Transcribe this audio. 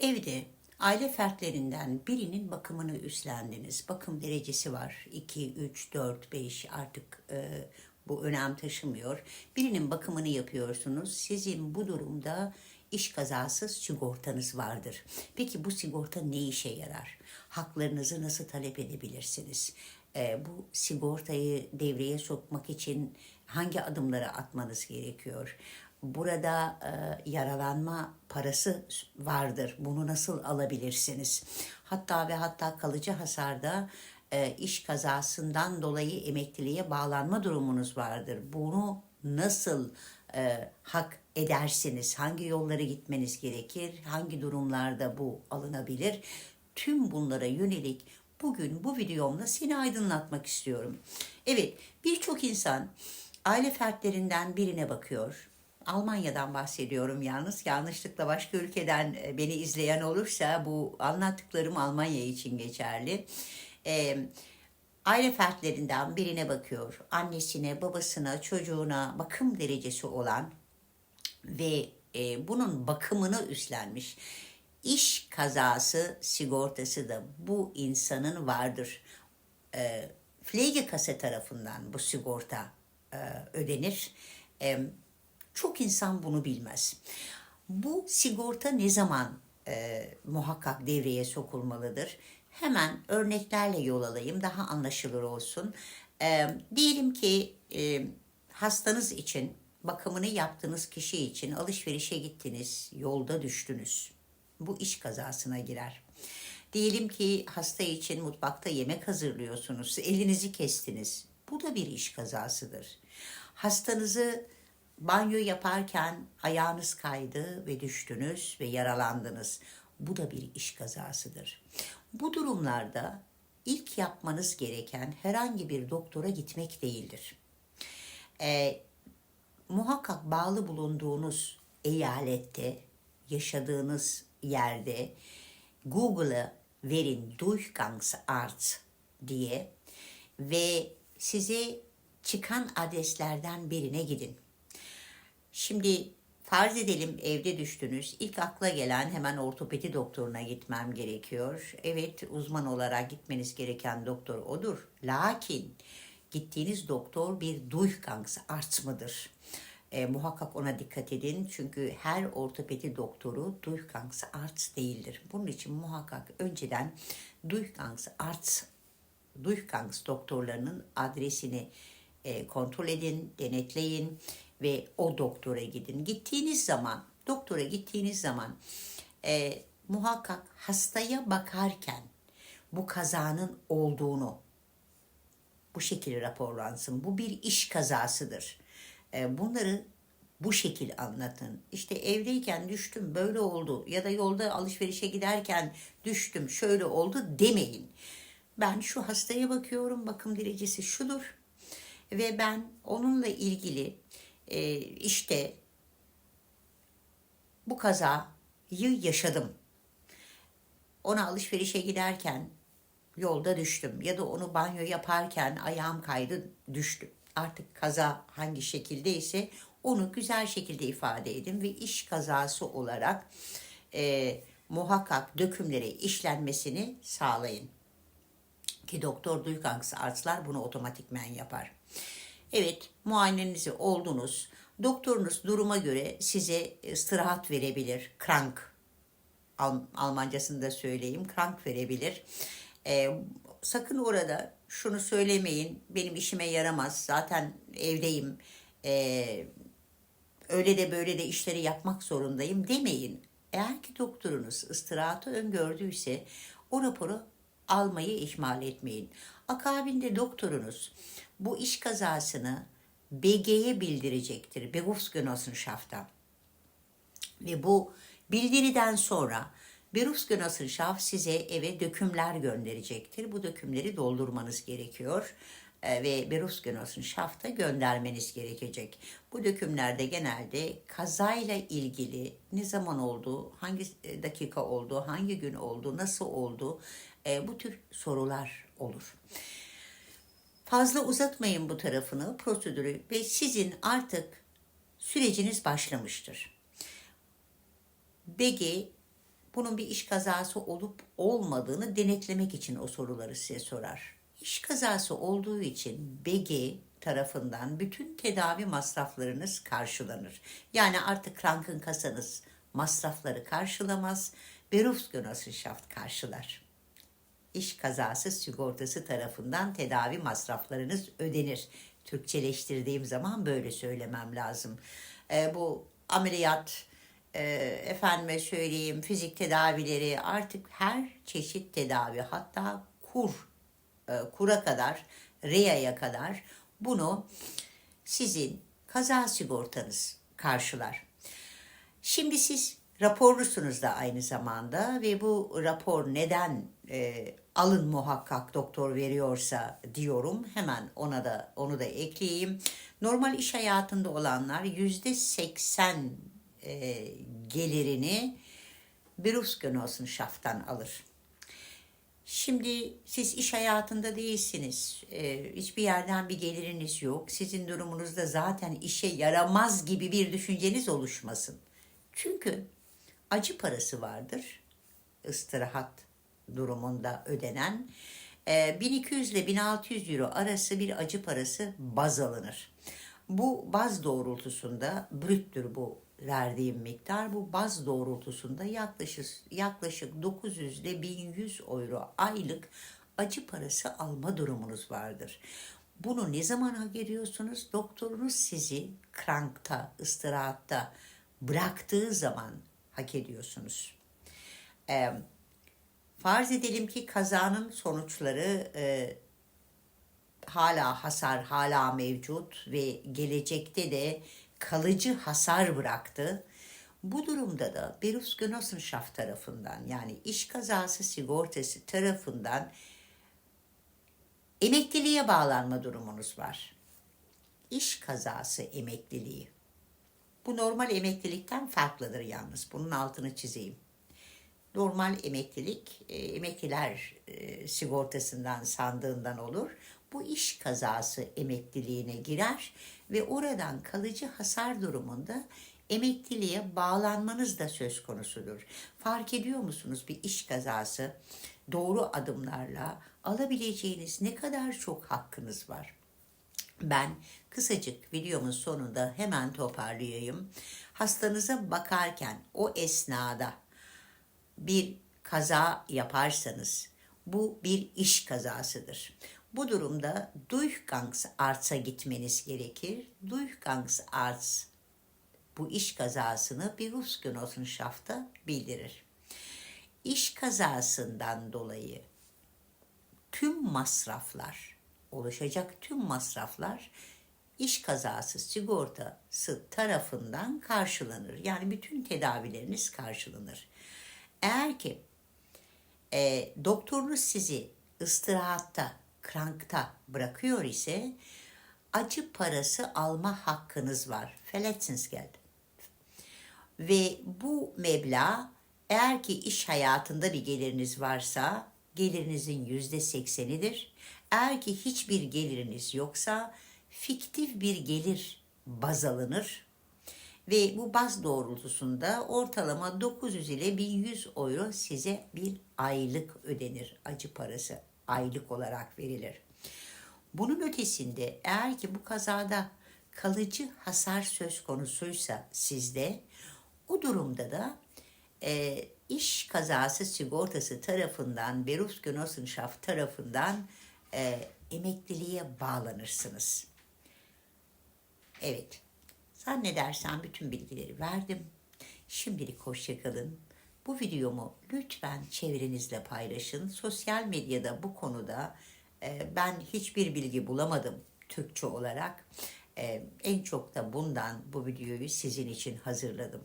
Evde aile fertlerinden birinin bakımını üstlendiniz. Bakım derecesi var. 2, 3, 4, 5 artık e, bu önem taşımıyor. Birinin bakımını yapıyorsunuz. Sizin bu durumda iş kazası sigortanız vardır. Peki bu sigorta ne işe yarar? Haklarınızı nasıl talep edebilirsiniz? E, bu sigortayı devreye sokmak için hangi adımları atmanız gerekiyor? Burada e, yaralanma parası vardır. Bunu nasıl alabilirsiniz? Hatta ve hatta kalıcı hasarda e, iş kazasından dolayı emekliliğe bağlanma durumunuz vardır. Bunu nasıl e, hak edersiniz? Hangi yolları gitmeniz gerekir? Hangi durumlarda bu alınabilir? Tüm bunlara yönelik bugün bu videomla seni aydınlatmak istiyorum. Evet, birçok insan aile fertlerinden birine bakıyor. Almanya'dan bahsediyorum yalnız. Yanlışlıkla başka ülkeden e, beni izleyen olursa bu anlattıklarım Almanya için geçerli. Ee, aile fertlerinden birine bakıyor. Annesine, babasına, çocuğuna bakım derecesi olan ve e, bunun bakımını üstlenmiş. İş kazası sigortası da bu insanın vardır. E, Pflegekasse tarafından bu sigorta e, ödenir. E, çok insan bunu bilmez. Bu sigorta ne zaman e, muhakkak devreye sokulmalıdır? Hemen örneklerle yol alayım daha anlaşılır olsun. E, diyelim ki e, hastanız için bakımını yaptığınız kişi için alışverişe gittiniz, yolda düştünüz. Bu iş kazasına girer. Diyelim ki hasta için mutfakta yemek hazırlıyorsunuz, elinizi kestiniz. Bu da bir iş kazasıdır. Hastanızı banyo yaparken ayağınız kaydı ve düştünüz ve yaralandınız. Bu da bir iş kazasıdır. Bu durumlarda ilk yapmanız gereken herhangi bir doktora gitmek değildir. Ee, muhakkak bağlı bulunduğunuz eyalette, yaşadığınız yerde Google'a verin Durchgangsarzt diye ve size çıkan adreslerden birine gidin. Şimdi farz edelim evde düştünüz. İlk akla gelen hemen ortopedi doktoruna gitmem gerekiyor. Evet uzman olarak gitmeniz gereken doktor odur. Lakin gittiğiniz doktor bir Durchgangsarzt mıdır? E, muhakkak ona dikkat edin çünkü her ortopedi doktoru Durchgangsarzt değildir. Bunun için muhakkak önceden Durchgangsarzt, Durchgangs doktorlarının adresini e, kontrol edin, denetleyin ve o doktora gidin. Gittiğiniz zaman, doktora gittiğiniz zaman e, muhakkak hastaya bakarken bu kazanın olduğunu bu şekilde raporlansın. Bu bir iş kazasıdır. E, bunları bu şekil anlatın. İşte evdeyken düştüm böyle oldu ya da yolda alışverişe giderken düştüm şöyle oldu demeyin. Ben şu hastaya bakıyorum bakım derecesi şudur ve ben onunla ilgili e, işte bu kazayı yaşadım. Ona alışverişe giderken yolda düştüm ya da onu banyo yaparken ayağım kaydı düştüm. Artık kaza hangi şekildeyse onu güzel şekilde ifade edin ve iş kazası olarak e, muhakkak dökümlere işlenmesini sağlayın. Ki doktor Duygangs artslar bunu otomatikmen yapar. Evet muayenenizi oldunuz. Doktorunuz duruma göre size istirahat verebilir. Krank. Al, Almancasını da söyleyeyim. Krank verebilir. Ee, sakın orada şunu söylemeyin. Benim işime yaramaz. Zaten evdeyim. Ee, öyle de böyle de işleri yapmak zorundayım demeyin. Eğer ki doktorunuz istirahatı öngördüyse o raporu almayı ihmal etmeyin. Akabinde doktorunuz bu iş kazasını BG'ye bildirecektir. Berufsgenossenschaft'a. Ve bu bildiriden sonra Berufsgenossenschaft size eve dökümler gönderecektir. Bu dökümleri doldurmanız gerekiyor e, ve Berufsgenossenschaft'a göndermeniz gerekecek. Bu dökümlerde genelde kazayla ilgili ne zaman oldu, hangi dakika oldu, hangi gün oldu, nasıl oldu e, bu tür sorular olur. Fazla uzatmayın bu tarafını, prosedürü ve sizin artık süreciniz başlamıştır. BG bunun bir iş kazası olup olmadığını denetlemek için o soruları size sorar. İş kazası olduğu için BG tarafından bütün tedavi masraflarınız karşılanır. Yani artık Krankenkasanız masrafları karşılamaz, Berufsgenossenschaft karşılar. İş kazası sigortası tarafından tedavi masraflarınız ödenir. Türkçeleştirdiğim zaman böyle söylemem lazım. E, bu ameliyat, e, efendime söyleyeyim fizik tedavileri artık her çeşit tedavi hatta kur, e, kura kadar, REA'ya kadar bunu sizin kaza sigortanız karşılar. Şimdi siz raporlusunuz da aynı zamanda ve bu rapor neden e, alın muhakkak doktor veriyorsa diyorum hemen ona da onu da ekleyeyim. Normal iş hayatında olanlar yüzde seksen e, gelirini Berufsgenossenschaft'tan alır. Şimdi siz iş hayatında değilsiniz. Ee, hiçbir yerden bir geliriniz yok. Sizin durumunuzda zaten işe yaramaz gibi bir düşünceniz oluşmasın. Çünkü acı parası vardır. Istirahat durumunda ödenen. Ee, 1200 ile 1600 euro arası bir acı parası baz alınır. Bu baz doğrultusunda brüttür bu verdiğim miktar. Bu baz doğrultusunda yaklaşık yaklaşık 900 ile 1100 euro aylık acı parası alma durumunuz vardır. Bunu ne zaman hak ediyorsunuz? Doktorunuz sizi krankta, istirahatta bıraktığı zaman hak ediyorsunuz. Ee, farz edelim ki kazanın sonuçları e, hala hasar hala mevcut ve gelecekte de kalıcı hasar bıraktı. Bu durumda da Berufsgenossenschaft tarafından yani iş kazası sigortası tarafından emekliliğe bağlanma durumunuz var. İş kazası emekliliği. Bu normal emeklilikten farklıdır yalnız. Bunun altını çizeyim. Normal emeklilik e, emekliler e, sigortasından sandığından olur. Bu iş kazası emekliliğine girer ve oradan kalıcı hasar durumunda emekliliğe bağlanmanız da söz konusudur. Fark ediyor musunuz bir iş kazası doğru adımlarla alabileceğiniz ne kadar çok hakkınız var? Ben kısacık videomun sonunda hemen toparlayayım. Hastanıza bakarken o esnada bir kaza yaparsanız bu bir iş kazasıdır. Bu durumda Durchgangsarzt'a gitmeniz gerekir. Durchgangsarzt bu iş kazasını Berufsgenossenschaft'a bildirir. İş kazasından dolayı tüm masraflar, oluşacak tüm masraflar iş kazası sigortası tarafından karşılanır. Yani bütün tedavileriniz karşılanır. Eğer ki e, doktorunuz sizi istirahatta, krankta bırakıyor ise acı parası alma hakkınız var. Verletzungsgeld. Ve bu meblağ eğer ki iş hayatında bir geliriniz varsa gelirinizin yüzde seksenidir. Eğer ki hiçbir geliriniz yoksa fiktif bir gelir baz alınır ve bu baz doğrultusunda ortalama 900 ile 1100 euro size bir aylık ödenir acı parası aylık olarak verilir. Bunun ötesinde eğer ki bu kazada kalıcı hasar söz konusuysa sizde o durumda da e, iş kazası sigortası tarafından Berufsgenossenschaft tarafından e, emekliliğe bağlanırsınız. Evet. Zannedersem bütün bilgileri verdim. Şimdilik hoşçakalın. Bu videomu lütfen çevrenizle paylaşın. Sosyal medyada bu konuda e, ben hiçbir bilgi bulamadım Türkçe olarak. E, en çok da bundan bu videoyu sizin için hazırladım.